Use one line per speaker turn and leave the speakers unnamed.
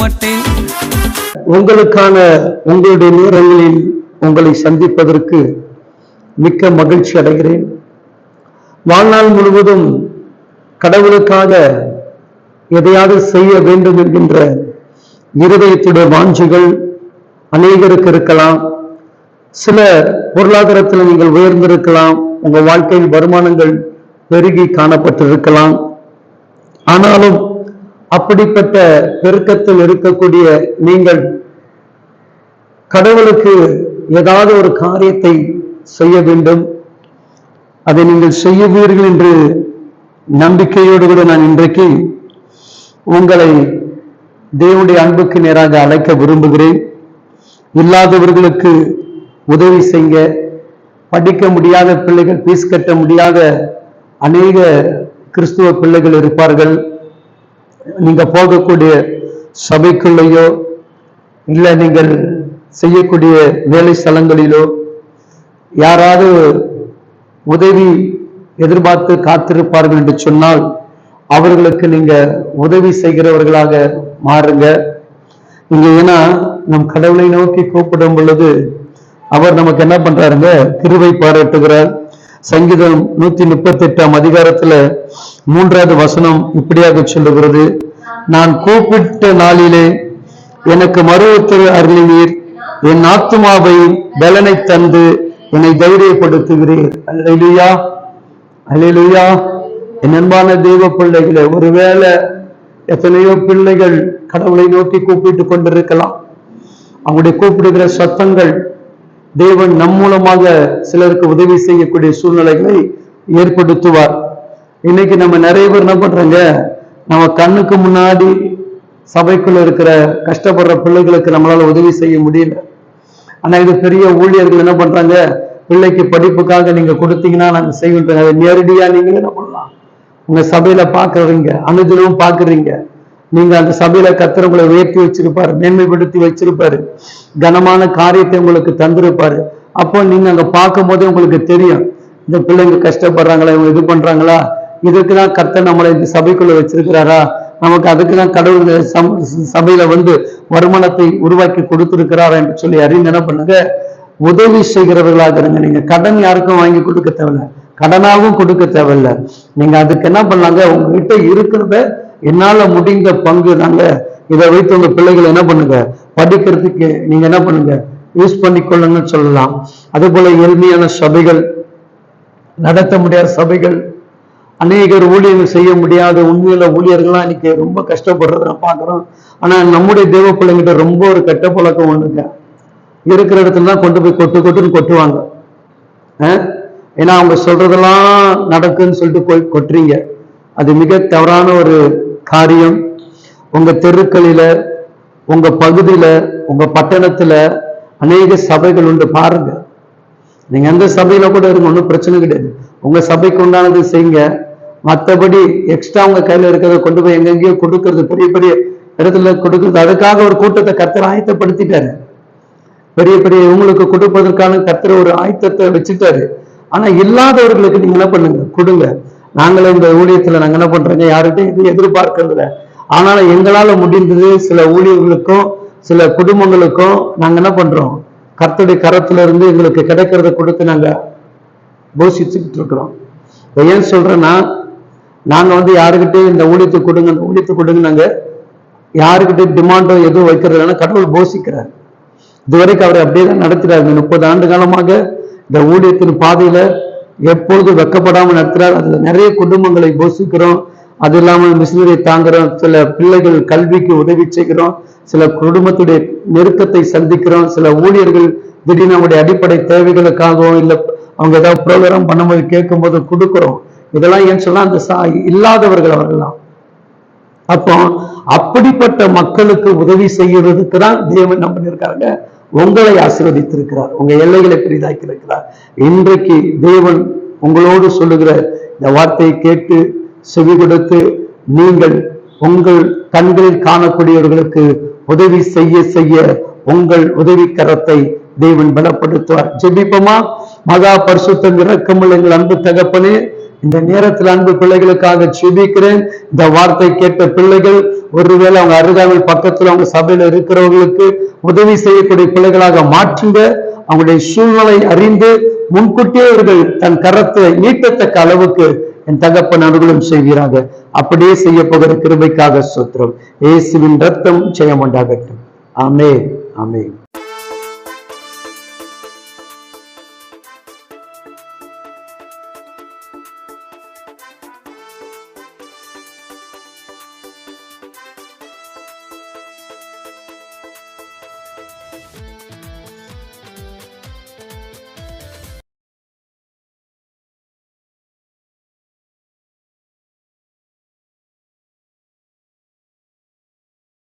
மாட்டேன்
உங்களுக்கான உங்களுடைய நேரங்களில் உங்களை சந்திப்பதற்கு மிக்க மகிழ்ச்சி அடைகிறேன். வாழ்நாள் முழுவதும் கடவுளுக்காக எதையாவது செய்ய வேண்டும் என்கின்ற இருதயத்துடைய வாஞ்சிகள் அநேகருக்கு இருக்கலாம். சில பொருளாதாரத்தில் நீங்கள் உயர்ந்திருக்கலாம். உங்க வாழ்க்கையில் வருமானங்கள் பெருகி காணப்பட்டிருக்கலாம். ஆனாலும் அப்படிப்பட்ட பெருக்கத்தில் இருக்கக்கூடிய நீங்கள் கடவுளுக்கு ஏதாவது ஒரு காரியத்தை செய்ய வேண்டும். அதை நீங்கள் செய்யுவீர்கள் என்று நம்பிக்கையோடு கூட நான் இன்றைக்கு உங்களை தேவனுடைய அன்புக்கு நேராக அழைக்க விரும்புகிறேன். இல்லாதவர்களுக்கு உதவி செய்ய படிக்க முடியாத பிள்ளைகள் பீஸ் கட்ட முடியாத அநேக கிறிஸ்துவ பிள்ளைகள் இருப்பார்கள். நீங்க போகக்கூடிய சபைக்குள்ளேயோ இல்ல நீங்கள் செய்யக்கூடிய வேலை ஸ்தலங்களிலோ யாராவது உதவி எதிர்பார்த்து காத்திருப்பார்கள் என்று சொன்னால் அவர்களுக்கு நீங்க உதவி செய்கிறவர்களாக மாறுங்க. நீங்க ஏன்னா நம் கடவுளை நோக்கி கூப்பிடும் பொழுது அவர் நமக்கு என்ன பண்றாருங்க? கிருவை பாராட்டுகிறார். சங்கீதம் நூத்தி முப்பத்தி எட்டாம் அதிகாரத்துல மூன்றாவது வசனம் இப்படியாக சொல்லுகிறது. நான் கூப்பிட்ட நாளிலே எனக்கு மறு உத்தரவு அருளினீர். என் ஆத்துமாவை பலனை தந்து என்னை தைரியப்படுத்துகிறீர். அல்லேலூயா அல்லேலூயா. என் அன்பான தெய்வ பிள்ளைகளே ஒருவேளை எத்தனையோ பிள்ளைகள் கடவுளை நோக்கி கூப்பிட்டு கொண்டிருக்கலாம். அவங்களுடைய கூப்பிடுகிற சத்தங்கள் தேவன் நம் மூலமாக சிலருக்கு உதவி செய்யக்கூடிய சூழ்நிலைகளை ஏற்படுத்துவார். இன்னைக்கு நம்ம நிறைய பேர் என்ன பண்றாங்க? நம்ம கண்ணுக்கு முன்னாடி சபைக்குள்ள இருக்கிற கஷ்டப்படுற பிள்ளைகளுக்கு நம்மளால உதவி செய்ய முடியல. ஆனா இது பெரிய ஊழியர்கள் என்ன பண்றாங்க? பிள்ளைக்கு படிப்புக்காக நீங்க கொடுத்தீங்கன்னா நாங்க செய்வோம் அதை நேரடியா நீங்களே என்ன பண்ணலாம்? உங்க சபையில பாக்குறீங்க அனுதினமும் பாக்குறீங்க. நீங்க அந்த சபையில கத்திர உங்களை உயர்த்தி வச்சிருப்பாரு மேன்மைப்படுத்தி வச்சிருப்பாரு. கனமான காரியத்தை உங்களுக்கு தந்திருப்பாரு. அப்போ நீங்க அங்க பார்க்கும் போதே உங்களுக்கு தெரியும். இந்த பிள்ளைங்க கஷ்டப்படுறாங்களா? இவங்க இது பண்றாங்களா? இதுக்கு தான் கர்த்தர் நம்மளை இந்த சபைக்குள்ள வச்சிருக்கிறாரா? நமக்கு அதுக்கு தான் கடவுள் சபையில வந்து வருமானத்தை உருவாக்கி கொடுத்திருக்கிறாரா என்று சொல்லி அறிந்து என்ன பண்ணுங்க? உதவி செய்கிறவர்களாக இருங்க. நீங்க கடன் யாருக்கும் வாங்கி கொடுக்க தேவையில்ல. கடனாகவும் கொடுக்க தேவையில்ல. நீங்க அதுக்கு என்ன பண்ணலாங்க? உங்ககிட்ட இருக்கிறத என்னால முடிந்த பங்கு நாங்க இதை வைத்து உங்க பிள்ளைகளை என்ன பண்ணுங்க? படிக்கிறதுக்கு நீங்க என்ன பண்ணுங்க? யூஸ் பண்ணிக்கொள்ளுங்கன்னு சொல்லலாம். அதே போல எளிமையான சபைகள் நடத்த முடியாத சபைகள் அநேகர் ஊழியர்கள் செய்ய முடியாத உண்மையில ஊழியர்கள்லாம் இன்னைக்கு ரொம்ப கஷ்டப்படுறத நான் பார்க்குறோம். ஆனா நம்முடைய தேவ பிள்ளைங்கிட்ட ரொம்ப ஒரு கெட்ட பழக்கம் ஒண்ணுங்க இருக்கிற இடத்துல தான் கொண்டு போய் கொட்டு கொட்டுன்னு கொட்டுவாங்க. ஏன்னா அவங்க சொல்றதெல்லாம் நடக்குன்னு சொல்லிட்டு போய் கொட்டுறீங்க. அது மிக தவறான ஒரு காரியம். உங்க தெருக்களில உங்க பகுதியில உங்க பட்டணத்துல அநேக சபைகள் உண்டு. பாருங்க. நீங்க எந்த சபையில கூட இருங்க ஒன்றும் பிரச்சனை கிடையாது. உங்க சபைக்கு உண்டானது செய்யுங்க. மற்றபடி எக்ஸ்ட்ரா உங்க கையில இருக்கிறத கொண்டு போய் எங்கெங்கேயோ கொடுக்கறது பெரிய பெரிய இடத்துல கொடுக்கறது அதுக்காக ஒரு கூட்டத்தை கர்த்தர் ஆயத்தப்படுத்திட்டாரு. பெரிய பெரிய இவங்களுக்கு கொடுப்பதற்கான கர்த்தர் ஒரு ஆயத்தத்தை வச்சுட்டாரு. ஆனா இல்லாதவர்களுக்கு நீங்க என்ன பண்ணுங்க? கொடுங்க. நாங்களே இந்த ஊழியத்துல நாங்க என்ன பண்றோங்க? யார்கிட்டையும் இது எதிர்பார்க்கறதில்ல. ஆனாலும் எங்களால முடிந்தது சில ஊழியர்களுக்கும் சில குடும்பங்களுக்கும் நாங்க என்ன பண்றோம்? கர்த்தருடைய கரத்துல இருந்து எங்களுக்கு கிடைக்கிறத கொடுத்து நாங்க போஷிச்சுக்கிட்டு இருக்கிறோம். ஏன் சொல்றேன்னா நாங்க வந்து யாருக்கிட்டையும் இந்த ஊழியத்தை கொடுங்க இந்த ஊழியத்தை கொடுங்க நாங்க யாருக்கிட்டையும் டிமாண்டோ எதுவும் வைக்கிறது இல்லைன்னா கடவுள் போஷிக்கிறார். இதுவரைக்கும் அவர் அப்படியே தான் நடத்துறாரு இந்த முப்பது ஆண்டு காலமாக இந்த ஊழியத்தின் பாதையில எப்பொழுது வெக்கப்படாமல் நடத்துறார். அதுல நிறைய குடும்பங்களை போஷிக்கிறோம். அது இல்லாமல் மிஷினரி தாங்குறோம். சில பிள்ளைகள் கல்விக்கு உதவி செய்கிறோம். சில குடும்பத்துடைய நெருக்கத்தை சந்திக்கிறோம். சில ஊழியர்கள் திடீர்னு அவங்களுடைய அடிப்படை தேவைகளுக்காகவும் இல்லை அவங்க ஏதாவது ப்ரோக்ராம் பண்ணும்போது கேட்கும்போது கொடுக்குறோம். இதெல்லாம் ஏன்னு சொன்னா அந்த சா இல்லாதவர்கள் அவர்கள்லாம் அப்போ அப்படிப்பட்ட மக்களுக்கு உதவி செய்யறதுக்கு தான் தேவன் என்ன பண்ணிருக்காங்க உங்களை ஆசீர்வதித்திருக்கிறார். உங்க எல்லைகளை பெரிதாக்கி இருக்கிறார் இன்றைக்கு தேவன் உங்களோடு சொல்லுகிற இந்த வார்த்தையை கேட்டு செவி கொடுத்து நீங்கள் உங்கள் கண்களில் காணக்கூடியவர்களுக்கு உதவி செய்ய செய்ய உங்கள் உதவி கரத்தை தேவன் பலப்படுத்துவார். ஜெபிப்போமா? மகா பரிசுத்தங்கிற இரக்கமுள்ள எங்கள் அன்பு தகப்பனே இந்த நேரத்தில் அன்பு பிள்ளைகளுக்காக செபிக்கிறேன் இந்த வார்த்தை கேட்ட பிள்ளைகள் ஒருவேளை அவங்க அருகாமல் பக்கத்தில் அவங்க சபையில இருக்கிறவங்களுக்கு உதவி செய்யக்கூடிய பிள்ளைகளாக மாற்றுங்க. அவங்களுடைய சூழ்நிலை அறிந்து முன்கூட்டியே அவர்கள் தன் கரத்தை நீட்டத்தக்க அளவுக்கு என் தகப்பன் அனுகூலம் செய்கிறாங்க அப்படியே செய்ய போகிற கிருபைக்காக சூத்திரம் இயேசுவின் ரத்தம் ஜெயம் உண்டாகட்டும். ஆமே ஆமே Música